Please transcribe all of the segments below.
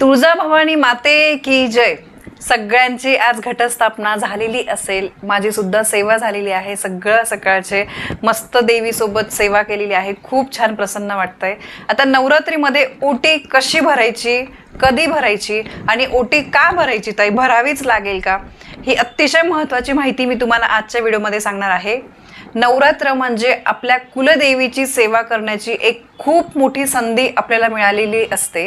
तुळजाभवानी माते की जय? सगळ्यांची आज घटस्थापना झालेली असेल. माझी सुद्धा सेवा झालेली आहे. सगळं सकाळचे मस्त देवीसोबत सेवा केलेली आहे. खूप छान प्रसन्न वाटतंय. आता नवरात्रीमध्ये ओटी कशी भरायची? कधी भरायची? आणि ओटी का भरायची ताई? भरावीच लागेल का? ही अतिशय महत्त्वाची माहिती मी तुम्हाला आजच्या व्हिडिओमध्ये सांगणार आहे. नवरात्र म्हणजे आपल्या कुलदेवीची सेवा करण्याची एक खूप मोठी संधी आपल्याला मिळालेली असते.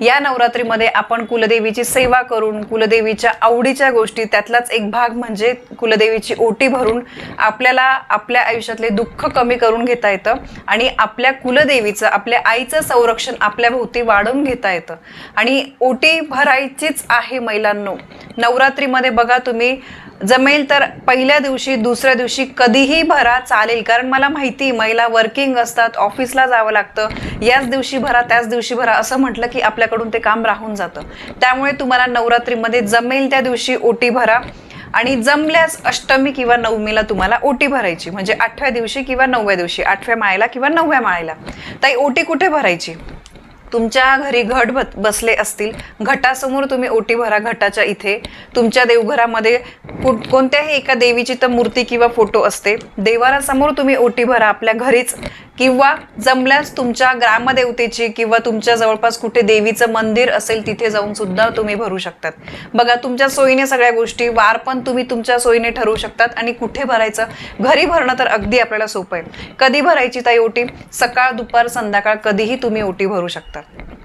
या नवरात्रीमध्ये आपण कुलदेवीची सेवा करून कुलदेवीच्या आवडीच्या गोष्टी त्यातलाच एक भाग म्हणजे कुलदेवीची ओटी भरून आपल्याला आपल्या आयुष्यातले दुःख कमी करून घेता येतं आणि आपल्या कुलदेवीचं आपल्या आईचं संरक्षण आपल्या भोवती वाढवून घेता येतं. आणि ओटी भरायचीच आहे महिलांनो. नवरात्रीमध्ये बघा तुम्ही जमेल तर पहिल्या दिवशी दुसऱ्या दिवशी कधीही भरा चालेल. कारण मला माहिती महिला वर्किंग असतात ऑफिसला जावं लागतं. याच दिवशी भरा त्याच दिवशी भरा असं म्हटलं की आपल्याकडून ते काम राहून जातं. त्यामुळे तुम्हाला नवरात्रीमध्ये जमेल त्या दिवशी ओटी भरा. आणि जमल्यास अष्टमी किंवा नवमीला तुम्हाला ओटी भरायची. म्हणजे आठव्या दिवशी किंवा नवव्या दिवशी आठव्या माळेला किंवा नवव्या माळेला. ताई ओटी कुठे भरायची? तुमच्या घरी घट भत बसले असतील घटासमोर तुम्ही ओटी भरा घटाच्या इथे. तुमच्या देवघरामध्ये कोणत्याही एका देवीची तर मूर्ती किंवा फोटो असते. देवारासमोर तुम्ही ओटी भरा आपल्या घरीच. किंवा जमल्यास तुमच्या ग्रामदेवतेची किंवा तुमच्या जवळपास कुठे देवीचं मंदिर असेल तिथे जाऊन सुद्धा तुम्ही भरू शकतात. बघा तुमच्या सोयीने सगळ्या गोष्टी वार पण तुम्ही तुमच्या सोयीने ठरवू शकतात आणि कुठे भरायचं? घरी भरणं तर अगदी आपल्याला सोपं आहे. कधी भरायची ताई ओटी? सकाळ दुपार संध्याकाळ कधीही तुम्ही ओटी भरू शकता.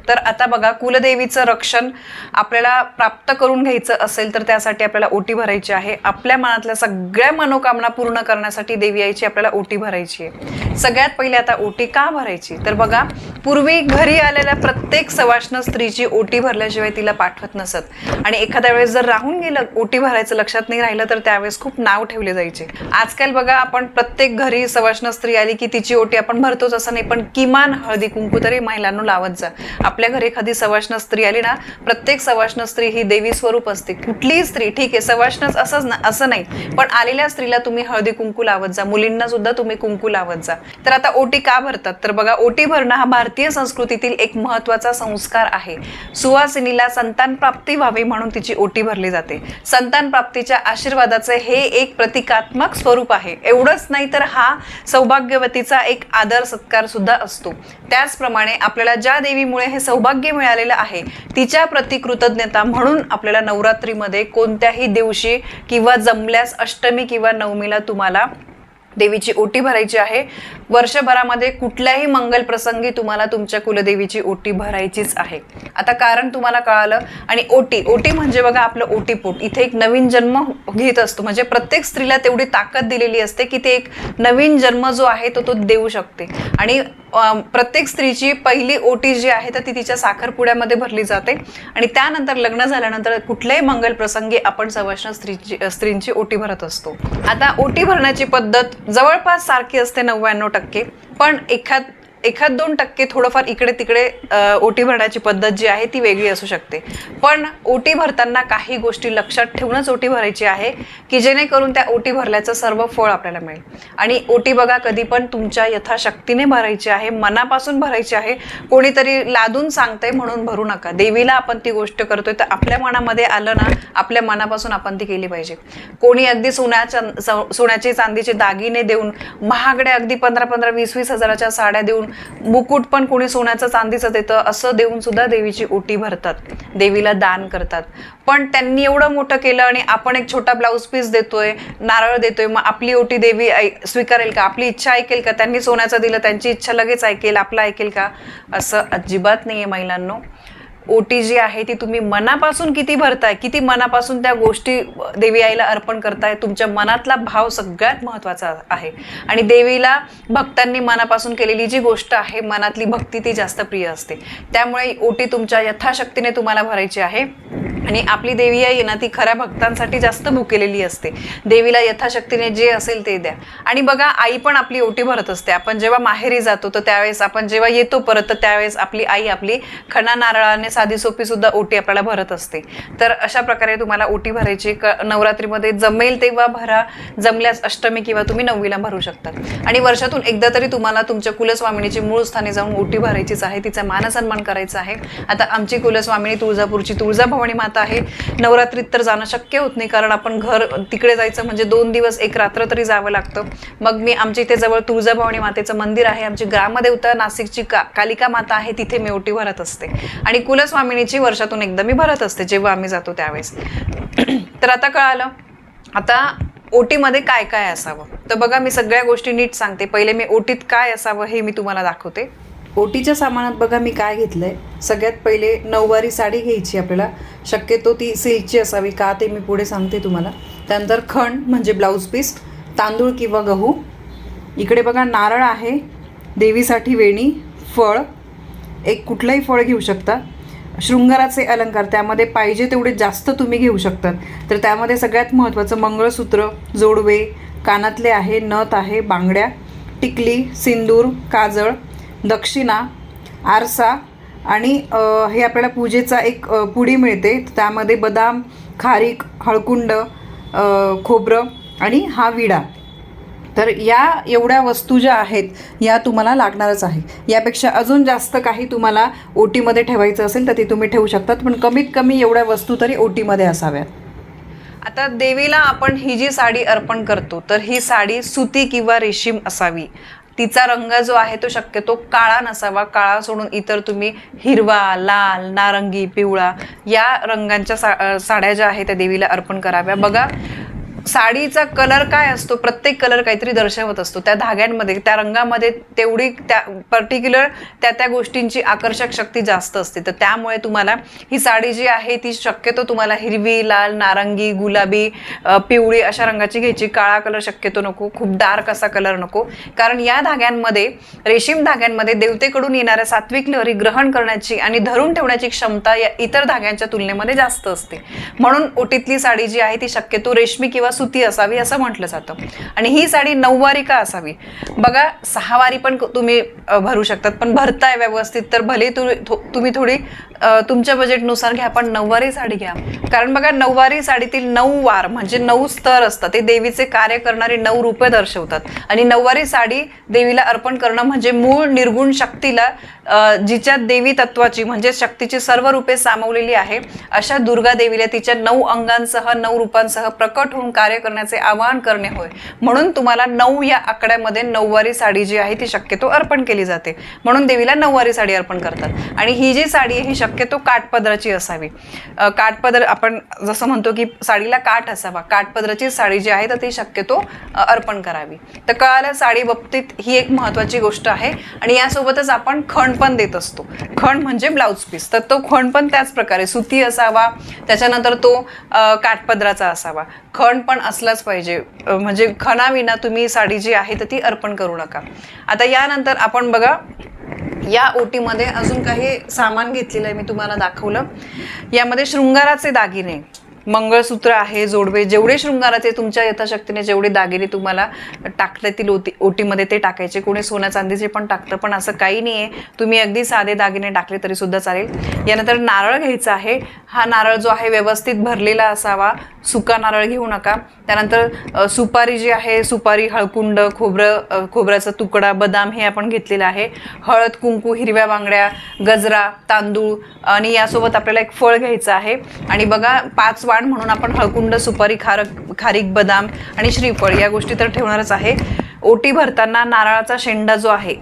तर आता बघा कुलदेवीचं रक्षण आपल्याला प्राप्त करून घ्यायचं असेल तर त्यासाठी आपल्याला ओटी भरायची आहे. आपल्या मनातल्या सगळ्या मनोकामना पूर्ण करण्यासाठी देवी आईची आपल्याला ओटी भरायची आहे. सगळ्यात पहिले आता ओटी का भरायची? तर बघा पूर्वी घरी आलेल्या प्रत्येक सवाष्ण स्त्रीची ओटी भरल्याशिवाय तिला पाठवत नसत. आणि एखाद्या वेळेस जर राहून गेलं ओटी भरायचं लक्षात नाही राहिलं तर त्यावेळेस खूप नाव ठेवले जायचे. आजकाल बघा आपण प्रत्येक घरी सवाष्ण स्त्री आली की तिची ओटी आपण भरतोच असं नाही पण किमान हळदी कुंकू तरी महिलांना लावत जा. आपल्या घरी एखादी सवाष्ण स्त्री आली ना प्रत्येक सवाष्ण स्त्री ही देवी स्वरूप असते. कुठलीही स्त्री ठीक आहे सवाष्णच असंच ना असं नाही. पण आलेल्या स्त्रीला तुम्ही हळदी कुंकू लावत जा. मुलींना सुद्धा तुम्ही कुंकू लावत जा. तर आता ओटी का भरतात? तर बघा ओटी भरणं हा भारतीय संस्कृतीतील एक महत्त्वाचा संस्कार आहे. सुवासिनीला संतान प्राप्ती व्हावी म्हणून तिची ओटी भरली जाते. संतान प्राप्तीच्या आशीर्वादाचे हे एक प्रतिकात्मक स्वरूप आहे. एवढंच नाही तर हा सौभाग्यवतीचा एक आदर सत्कार सुद्धा असतो. त्याचप्रमाणे आपल्याला ज्या देवी देवीमुळे हे सौभाग्य मिळालेलं आहे. तिच्या प्रति कृतज्ञता म्हणून आपल्याला नवरात्रीमध्ये कोणत्याही दिवशी किंवा जमल्यास अष्टमी किंवा नवमीला तुम्हाला देवीची ओटी भरायची आहे. वर्षभरामध्ये कुठल्याही मंगल प्रसंगी तुम्हाला तुमच्या कुलदेवीची ओटी भरायचीच आहे. आता कारण तुम्हाला कळालं आणि ओटी ओटी म्हणजे बघा आपलं ओटीपोट. इथे एक नवीन जन्म घेत असतो. म्हणजे प्रत्येक स्त्रीला तेवढी ताकद दिलेली असते की ते एक नवीन जन्म जो आहे तो तो देऊ शकते. आणि प्रत्येक स्त्रीची पहिली ओटी जी आहे तर ती तिच्या साखरपुड्यामध्ये भरली जाते. आणि त्यानंतर लग्न झाल्यानंतर कुठल्याही मंगल प्रसंगी आपण सवाष्ण स्त्रीची स्त्रींची ओटी भरत असतो. आता ओटी भरण्याची पद्धत जवळपास सारखी असते नव्याण्णव टक्के पण एखाद एखाद दोन टक्के थोडंफार इकडे तिकडे ओटी भरण्याची पद्धत जी आहे ती वेगळी असू शकते. पण ओटी भरताना काही गोष्टी लक्षात ठेवूनच ओटी भरायची आहे की जेणेकरून त्या ओटी भरल्याचं सर्व फळ आपल्याला मिळेल. आणि ओटी बघा कधी पण तुमच्या यथाशक्तीने भरायची आहे मनापासून भरायची आहे कोणीतरी लादून सांगतंय म्हणून भरू नका. देवीला आपण ती गोष्ट करतोय तर आपल्या मनामध्ये आलं ना आपल्या मनापासून आपण ती केली पाहिजे. कोणी अगदी सोन्याच्या सोन्याचे चांदीचे दागिने देऊन महागड्या अगदी पंधरा पंधरा वीस वीस हजाराच्या साड्या देऊन मुकुट पण कोणी सोन्याचं चांदीचं देतं असं देऊन सुद्धा देवीची ओटी भरतात. देवीला दान करतात. पण त्यांनी एवढं मोठं केलं आणि आपण एक छोटा ब्लाऊज पीस देतोय नारळ देतोय मग आपली ओटी देवी ऐ- स्वीकारेल का? आपली इच्छा ऐकेल का? त्यांनी सोन्याचं दिलं त्यांची इच्छा लगेच ऐकेल आपलं ऐकेल का? असं अजिबात नाहीये महिलांनो. ओटी जी आहे ती तुम्ही मनापासून किती भरताय? किती मनापासून त्या गोष्टी देवी आईला अर्पण करताय? तुमच्या मनातला भाव सगळ्यात महत्त्वाचा आहे. आणि देवीला भक्तांनी मनापासून केलेली जी गोष्ट आहे मनातली भक्ती ती जास्त प्रिय असते. त्यामुळे ओटी तुमच्या यथाशक्तीने तुम्हाला भरायची आहे. आणि आपली देवी आई ना ती खऱ्या भक्तांसाठी जास्त भुकेलेली असते. देवीला यथाशक्तीने जे असेल ते द्या. आणि बघा आई पण आपली ओटी भरत असते. आपण जेव्हा माहेरी जातो तर त्यावेळेस आपण जेव्हा येतो परत तर त्यावेळेस आपली आई आपली खणा नारळाने साधी सोपी सुद्धा ओटी आपल्याला भरत असते. तर अशा प्रकारे तुम्हाला ओटी भरायची क नवरात्रीमध्ये जमेल तेव्हा भरा. जमल्यास अष्टमी किंवा तुम्ही नववीला भरू शकतात आणि वर्षातून एकदा तरी तुम्हाला तुमच्या कुलस्वामिनीची मूळ स्थानी जाऊन ओटी भरायचीच आहे. तिचा मानसन्मान करायचा आहे. आता आमची कुलस्वामिनी तुळजापूरची तुळजाभवानी माता आहे. नवरात्रीत तर जाणं शक्य होत नाही कारण आपण घर तिकडे जायचं म्हणजे दोन दिवस एक रात्र तरी जावं लागतं. मग मी आमच्या इथे जवळ तुळजाभवानी मातेचं मंदिर आहे. आमची ग्रामदेवता नाशिकची का कालिका माता आहे. तिथे मी ओटी भरत असते. आणि कुल स्वामिनीची वर्षातून एकदा मी भरत असते जेव्हा आम्ही जातो त्यावेळेस. तर आता कळालं. आता ओटीमध्ये काय काय असावं? तर बघा मी सगळ्या गोष्टी नीट सांगते. पहिले मी ओटीत काय असावं हे मी तुम्हाला दाखवते. ओटीच्या सामानात बघा मी काय घेतलंय. सगळ्यात पहिले नऊवारी साडी घ्यायची आपल्याला. शक्यतो ती सिल्कची असावी का ते मी पुढे सांगते तुम्हाला. त्यानंतर खण म्हणजे ब्लाऊज पीस तांदूळ किंवा गहू. इकडे बघा नारळ आहे देवीसाठी वेणी फळ. एक कुठलंही फळ घेऊ शकता. शृंगाराचे अलंकार त्यामध्ये पाहिजे तेवढे जास्त तुम्ही घेऊ शकतात तर त्यामध्ये सगळ्यात महत्त्वाचं मंगळसूत्र जोडवे कानातले आहे नथ आहे बांगड्या टिकली सिंदूर काजळ दक्षिणा आरसा आणि हे आपल्याला पूजेचा एक पुडी मिळते. त्यामध्ये बदाम खारीक हळकुंड खोबरं आणि हा विडा. तर या एवढ्या वस्तू ज्या आहेत या तुम्हाला लागणारच आहे. यापेक्षा अजून जास्त काही तुम्हाला ओटीमध्ये ठेवायचं असेल तर ते तुम्ही ठेवू शकतात. पण कमीत कमी एवढ्या वस्तू तरी ओटीमध्ये असाव्यात. आता देवीला आपण ही जी साडी अर्पण करतो तर ही साडी सुती किंवा रेशीम असावी. तिचा रंग जो आहे तो शक्यतो काळा नसावा. काळा सोडून इतर तुम्ही हिरवा लाल नारंगी पिवळा या रंगांच्या सा साड्या ज्या आहेत त्या देवीला अर्पण कराव्या. बघा साडीचा कलर काय असतो? प्रत्येक कलर काहीतरी दर्शवत असतो. त्या धाग्यांमध्ये त्या रंगामध्ये तेवढी त्या पर्टिक्युलर त्या त्या गोष्टींची आकर्षक शक्ती जास्त असते. तर त्यामुळे तुम्हाला ही साडी जी आहे ती शक्यतो तुम्हाला हिरवी लाल नारंगी गुलाबी पिवळी अशा रंगाची घ्यायची. काळा कलर शक्यतो नको खूप डार्क असा कलर नको. कारण या धाग्यांमध्ये रेशीम धाग्यांमध्ये देवतेकडून येणाऱ्या सात्विक लहरी ग्रहण करण्याची आणि धरून ठेवण्याची क्षमता या इतर धाग्यांच्या तुलनेमध्ये जास्त असते. म्हणून ओटीतली साडी जी आहे ती शक्यतो रेशमी किंवा सुती असावी असं म्हटलं जातं. आणि ही साडी नऊवारी का असावी. बघा सहावारी पण तुम्ही भरू शकतात पण भरताय व्यवस्थित तर भले तुम्ही थोडी तुमच्या बजेटनुसार घ्या पण नऊवारी साडी घ्या. कारण बघा नऊवारी साडीतील नऊ वार म्हणजे नऊ स्तर असतात ते देवीचे कार्य करणारे नऊ रूपे दर्शवतात. आणि नऊवारी साडी देवीला अर्पण करणं म्हणजे मूळ निर्गुण शक्तीला जिच्या जिच्यात देवी तत्वाची म्हणजे शक्तीची सर्व रूपे सामावलेली आहे अशा दुर्गा देवीला तिच्या नऊ अंगांसह नऊ रूपांसह प्रकट होऊन कार्य कार्य करण्याचे आवाहन करणे होय. म्हणून तुम्हाला नऊ या आकड्यामध्ये नऊवारी साडी जी आहे ती शक्यतो अर्पण केली जाते. म्हणून देवीला नऊवारी साडी अर्पण करतात. आणि ही जी साडी आहे ही शक्यतो काठपदराची असावी. काठपदर आपण जसं म्हणतो की साडीला काठ असावा. काठपदराची साडी जी आहे तर ती शक्यतो अर्पण करावी. तर कळालं साडी बाबतीत ही एक महत्त्वाची गोष्ट आहे. आणि यासोबतच आपण खण पण देत असतो. खण म्हणजे ब्लाऊज पीस. तर तो खण पण त्याच प्रकारे सुती असावा त्याच्यानंतर तो काठपदराचा असावा. खण पण असलाच पाहिजे. म्हणजे खणाविना तुम्ही साडी जी आहे तर ती अर्पण करू नका. आता यानंतर आपण बघा या ओटीमध्ये अजून काही सामान घेतलेलं आहे मी तुम्हाला दाखवलं. यामध्ये शृंगाराचे दागिने मंगळसूत्र आहे जोडवे जेवढे शृंगाराचे तुमच्या यथाशक्तीने जेवढे दागिने तुम्हाला टाकता येतील ओटी ओटीमध्ये ते टाकायचे. कोणी सोन्या चांदीचे पण टाकतं पण असं काही नाही आहे तुम्ही अगदी साधे दागिने टाकले तरी सुद्धा चालेल. यानंतर नारळ घ्यायचा आहे. हा नारळ जो आहे व्यवस्थित भरलेला असावा. सुका नारळ घेऊ नका. त्यानंतर सुपारी जी आहे सुपारी हळकुंड खोबरं खोबऱ्याचा तुकडा बदाम हे आपण घेतलेलं आहे. हळद कुंकू हिरव्या बांगड्या गजरा तांदूळ आणि यासोबत आपल्याला एक फळ घ्यायचं आहे. आणि बघा पाच वाण म्हणून आपण हळकुंड सुपारी खारक खारीक बदाम आणि श्रीफळ या गोष्टी तर ठेवणारच आहे. ओटी भरताना नारळाचा शेंडा जो आहे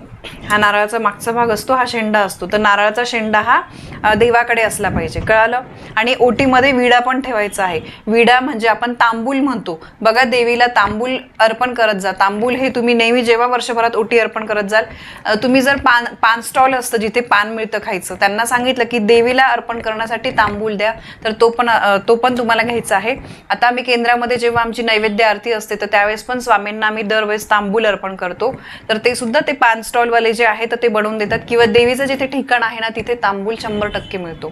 हा नारळाचा मागचा भाग असतो हा शेंडा असतो. तर नारळाचा शेंडा हा देवाकडे असला पाहिजे. कळालं? आणि ओटीमध्ये विडा पण ठेवायचा आहे. विडा म्हणजे आपण तांबूल म्हणतो. बघा देवीला तांबूल अर्पण करत जा. तांबूल हे तुम्ही नेहमी जेव्हा वर्षभरात ओटी अर्पण करत जाल तुम्ही जर पान पान स्टॉल असतं जिथे पान मिळतं खायचं त्यांना सांगितलं की देवीला अर्पण करण्यासाठी तांबूल द्या. तर तो पण तो पण तुम्हाला घ्यायचा आहे. आता आम्ही केंद्रामध्ये जेव्हा आमची नैवेद्य आरती असते तर त्यावेळेस पण स्वामींना आम्ही दरवेळेस तांबूल अर्पण करतो. तर ते सुद्धा ते पान स्टॉल वाले जे आहे तर ते बनवून देतात. किंवा देवीचं जिथे ठिकाण आहे ना तिथे तांबूल शंभर टक्के मिळतो.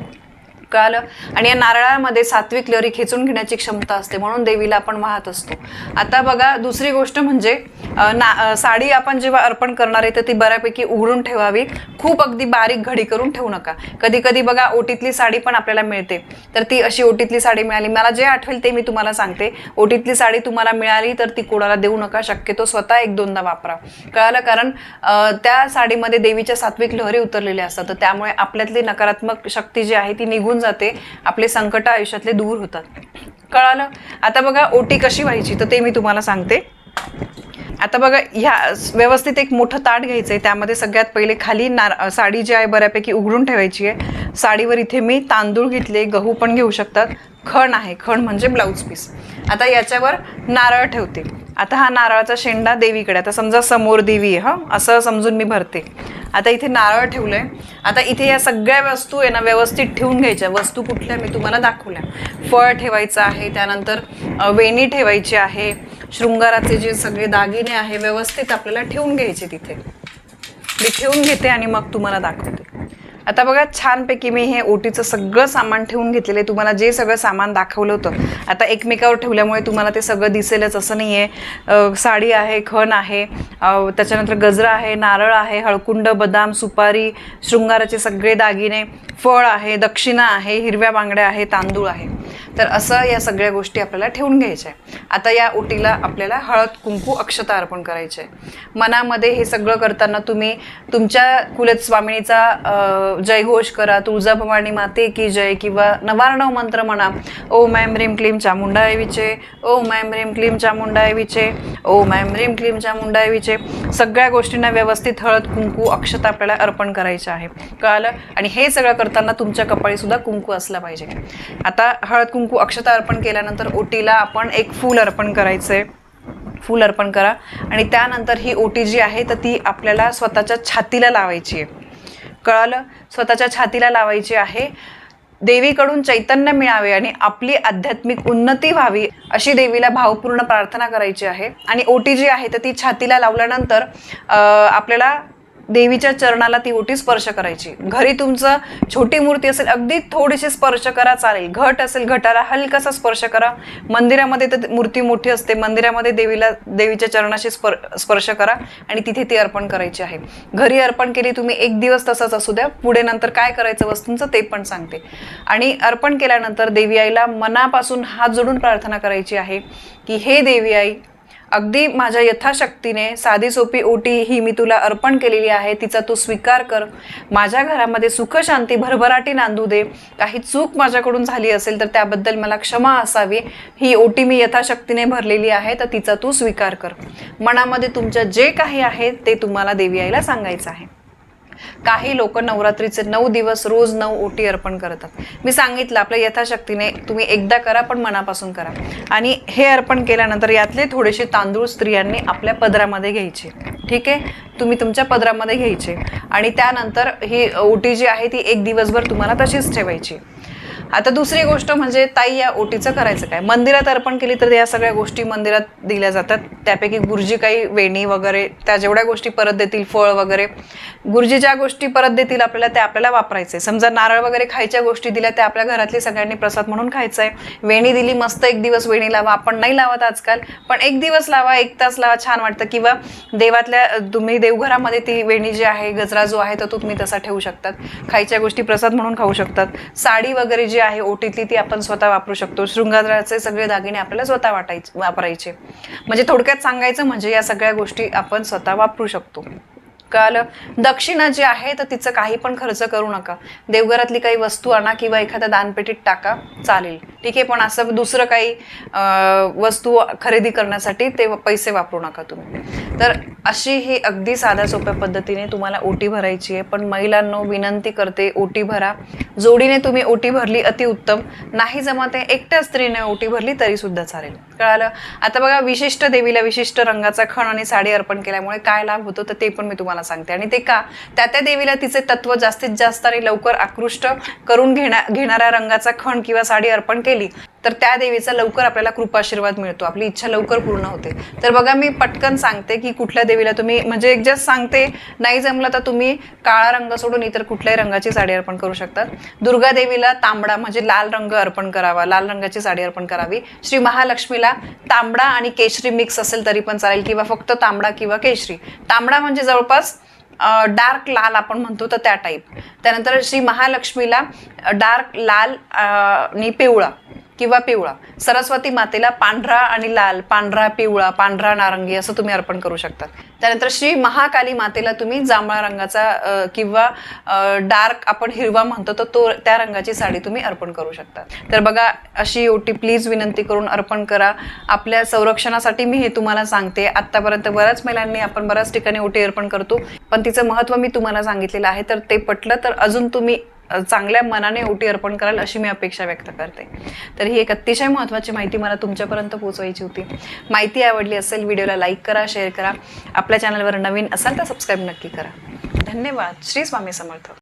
कळालं आणि या नारळामध्ये सात्विक लहरी खेचून घेण्याची क्षमता असते म्हणून देवीला आपण वाहत असतो. आता बघा दुसरी गोष्ट म्हणजे ना साडी आपण जेव्हा अर्पण करणार आहे तर ती बऱ्यापैकी उघडून ठेवावी. खूप अगदी बारीक घडी करून ठेवू नका. कधी कधी बघा ओटीतली साडी पण आपल्याला मिळते. तर ती अशी ओटीतली साडी मिळाली. मला जे आठवेल ते मी तुम्हाला सांगते. ओटीतली साडी तुम्हाला मिळाली तर ती कोणाला देऊ नका. शक्यतो स्वतः एक दोनदा वापरा. कळालं? कारण त्या साडीमध्ये देवीच्या सात्विक लहरी उतरलेल्या असतात. तर त्यामुळे आपल्यातली नकारात्मक शक्ती जी आहे ती निघून जाते आपले संकट आयुष्यातले दूर होतात. कळालं? आता बघा ओटी कशी व्हायची तर ते मी तुम्हाला सांगते. आता बघा ह्या व्यवस्थित एक मोठं ताट घ्यायचं आहे त्यामध्ये सगळ्यात पहिले खाली नार साडी जी आहे बऱ्यापैकी उघडून ठेवायची आहे. साडीवर इथे मी तांदूळ घेतले गहू पण घेऊ शकतात. खण आहे खण म्हणजे ब्लाऊज पीस आता याच्यावर नारळ ठेवते. आता हा नारळाचा शेंडा देवीकडे आता समजा समोर देवी आहे हं? असं समजून मी भरते. आता इथे नारळ ठेवलं आहे आता इथे या सगळ्या वस्तू आहे ना व्यवस्थित ठेवून घ्यायच्या. वस्तू कुठल्या मी तुम्हाला दाखवल्या. फळ ठेवायचं आहे त्यानंतर वेणी ठेवायची आहे. शृंगाराचे जे सगळे दागिने आहे व्यवस्थित आपल्याला ठेवून घ्यायचे तिथे. मी ठेवून घेते आणि मग तुम्हाला दाखवते. आता बघा छानपैकी मी हे ओटीचं सगळं सामान ठेवून घेतलेलं आहे. तुम्हाला जे सगळं सामान दाखवलं होतं आता एकमेकावर ठेवल्यामुळे तुम्हाला ते सगळं दिसेलच. असं नाही आहे साडी आहे खण आहे त्याच्यानंतर गजरा आहे नारळ आहे हळकुंड बदाम सुपारी शृंगाराचे सगळे दागिने फळ आहे दक्षिणा आहे हिरव्या बांगड्या आहे तांदूळ आहे. तर असं या सगळ्या गोष्टी आपल्याला ठेवून घ्यायच्या आहे. आता या ओटीला आपल्याला हळद कुंकू अक्षता अर्पण करायचे मनामध्ये हे सगळं करताना तुम्ही तुमच्या कुलत स्वामिनीचा जयघोष करा तुळजाभवानी माते की जय किंवा नवार्णव मंत्र म्हणा ओ मॅम ह्रीम क्लीम चामुंडा विचे ओ मॅम ह्रीम क्लीम चामुंडा विचे ओ मॅम ह्रीम क्लीम चामुंडा विचे सगळ्या गोष्टींना व्यवस्थित हळद कुंकू अक्षता आपल्याला अर्पण करायचे आहे. कळालं? आणि हे सगळं करताना तुमच्या कपाळी सुद्धा कुंकू असला पाहिजे. आता हळद कुंकू अक्षता अर्पण केल्यानंतर ओटीला आपण एक फूल अर्पण करायचं आहे फूल अर्पण करा. आणि त्यानंतर ही ओटी जी आहे तर ती आपल्याला स्वतःच्या छातीला लावायची आहे. कळालं? स्वतःच्या छातीला लावायची आहे. देवीकडून चैतन्य मिळावे आणि आपली आध्यात्मिक उन्नती व्हावी अशी देवीला भावपूर्ण प्रार्थना करायची आहे. आणि ओटी जी आहे तर ती छातीला लावल्यानंतर आपल्याला देवीच्या चरणाला ती ओटी स्पर्श करायची. घरी तुमचं छोटी मूर्ती असेल अगदी थोडीशी स्पर्श करा चालेल. घट असेल घटाला हलकासा स्पर्श करा. मंदिरामध्ये तर मूर्ती मोठी असते. मंदिरामध्ये देवीला देवीच्या चरणाशी स्पर स्पर्श करा आणि तिथे ती अर्पण करायची आहे. घरी अर्पण केली तुम्ही एक दिवस तसंच असू द्या. पुढे नंतर काय करायचं वस्तूंचं ते पण सांगते. आणि अर्पण केल्यानंतर देवी आईला मनापासून हात जोडून प्रार्थना करायची आहे की हे देवी आई अगदी माझ्या यथाशक्तीने साधी सोपी ओटी ही मी तुला अर्पण केलेली आहे तिचा तू स्वीकार कर. माझ्या घरामध्ये सुखशांती भरभराटी नांदू दे. काही चूक माझ्याकडून झाली असेल तर त्याबद्दल मला क्षमा असावी. ही ओटी मी यथाशक्तीने भरलेली आहे तर तिचा तू स्वीकार कर. मनामध्ये तुमच्या जे काही आहे ते तुम्हाला देवी आईला सांगायचं आहे. काही लोक नवरात्रीचे नऊ दिवस रोज नऊ ओटी अर्पण करतात. मी सांगितलं आपल्या यथाशक्तीने तुम्ही एकदा करा पण मनापासून करा. आणि हे अर्पण केल्यानंतर यातले थोडेसे तांदूळ स्त्रियांनी आपल्या पदरामध्ये घ्यायचे. ठीक आहे? तुम्ही तुमच्या पदरामध्ये घ्यायचे. आणि त्यानंतर ही ओटी जी आहे ती एक दिवसभर तुम्हाला तशीच ठेवायची. आता दुसरी गोष्ट म्हणजे ताई या ओटीचं करायचं काय? मंदिरात अर्पण केली तर या सगळ्या गोष्टी मंदिरात दिल्या जातात. त्यापैकी गुरुजी काही वेणी वगैरे त्या जेवढ्या गोष्टी परत देतील फळ वगैरे गुरुजी ज्या गोष्टी परत देतील आपल्याला त्या आपल्याला वापरायचे समजा नारळ वगैरे खायच्या गोष्टी दिल्या त्या आपल्या घरातली सगळ्यांनी प्रसाद म्हणून खायचा आहे वेणी दिली मस्त एक दिवस वेणी लावा. आपण नाही लावत आजकाल पण एक दिवस लावा एक तास लावा छान वाटतं. किंवा देवातल्या तुम्ही देवघरामध्ये ती वेणी जी आहे गजरा जो आहे तो तुम्ही तसा ठेवू शकतात. खायच्या गोष्टी प्रसाद म्हणून खाऊ शकतात. साडी वगैरे जी आहे ओटीतली ती आपण स्वतः वापरू शकतो. शृंगाराचे सगळे दागिने आपल्याला स्वतः वाटायचे वापरायचे. म्हणजे थोडक्यात सांगायचं म्हणजे या सगळ्या गोष्टी आपण स्वतः वापरू शकतो. कळालं दक्षिणा जी आहे तर तिचं काही पण खर्च करू नका. देवघरातली काही वस्तू आणा किंवा एखाद्या दानपेटीत टाका चालेल. ठीक आहे पण असं दुसरं काही वस्तू खरेदी करण्यासाठी ते पैसे वापरू नका तुम्ही. तर अशी ही अगदी साध्या सोप्या पद्धतीने तुम्हाला ओटी भरायची आहे. पण महिलांनो विनंती करते ओटी भरा. जोडीने तुम्ही ओटी भरली अतिउत्तम नाही जमत आहे एकट्या स्त्रीने ओटी भरली तरी सुद्धा चालेल. कळालं? आता बघा विशिष्ट देवीला विशिष्ट रंगाचा खण आणि साडी अर्पण केल्यामुळे काय लाभ होतो तर ते पण मी तुम्हाला सांगते. आणि ते का? त्या त्या देवीला तिचे तत्व जास्तीत जास्त आणि लवकर आकृष्ट करून घेण्या घेणाऱ्या रंगाचा खण किंवा साडी अर्पण केली. तर त्या देवीचा लवकर आपल्याला कृपाशीर्वाद मिळतो. आपली इच्छा लवकर पूर्ण होते. तर बघा मी पटकन सांगते की कुठल्या देवीला तुम्ही म्हणजे एक जस्ट सांगते नाही जमलं तर तुम्ही काळा रंग सोडून इतर कुठल्याही रंगाची साडी अर्पण करू शकतात दुर्गा देवीला तांबडा म्हणजे लाल रंग अर्पण करावा लाल रंगाची साडी अर्पण करावी. श्री महालक्ष्मीला तांबडा आणि केशरी मिक्स असेल तरी पण चालेल किंवा फक्त तांबडा किंवा केशरी. तांबडा म्हणजे जवळपास डार्क लाल आपण म्हणतो तर त्या टाईप त्यानंतर श्री महालक्ष्मीला डार्क लाल आणि पिवळा. किंवा पिवळा. सरस्वती मातेला पांढरा आणि लाल पांढरा पिवळा पांढरा नारंगी असं तुम्ही अर्पण करू शकता. त्यानंतर श्री महाकाली मातेला तुम्ही जांभळा रंगाचा किंवा डार्क आपण हिरवा म्हणतो तर तो त्या रंगाची साडी तुम्ही अर्पण करू शकता. तर बघा अशी ओटी प्लीज विनंती करून अर्पण करा. आपल्या संरक्षणासाठी मी हे तुम्हाला सांगते. आतापर्यंत बऱ्याच महिलांनी आपण बऱ्याच ठिकाणी ओटी अर्पण करतो पण तिचं महत्त्व मी तुम्हाला सांगितलेलं आहे. तर ते पटलं तर अजून तुम्ही चांगल्या मनाने ओटी अर्पण कराल अशी मी अपेक्षा व्यक्त करते. तर ही एक अतिशय महत्त्वाची माहिती मला तुमच्यापर्यंत पोहोचवायची होती. माहिती आवडली असेल व्हिडिओला लाईक करा शेअर करा. आपल्या चॅनलवर नवीन असाल तर सबस्क्राईब नक्की करा. धन्यवाद. श्री स्वामी समर्थ.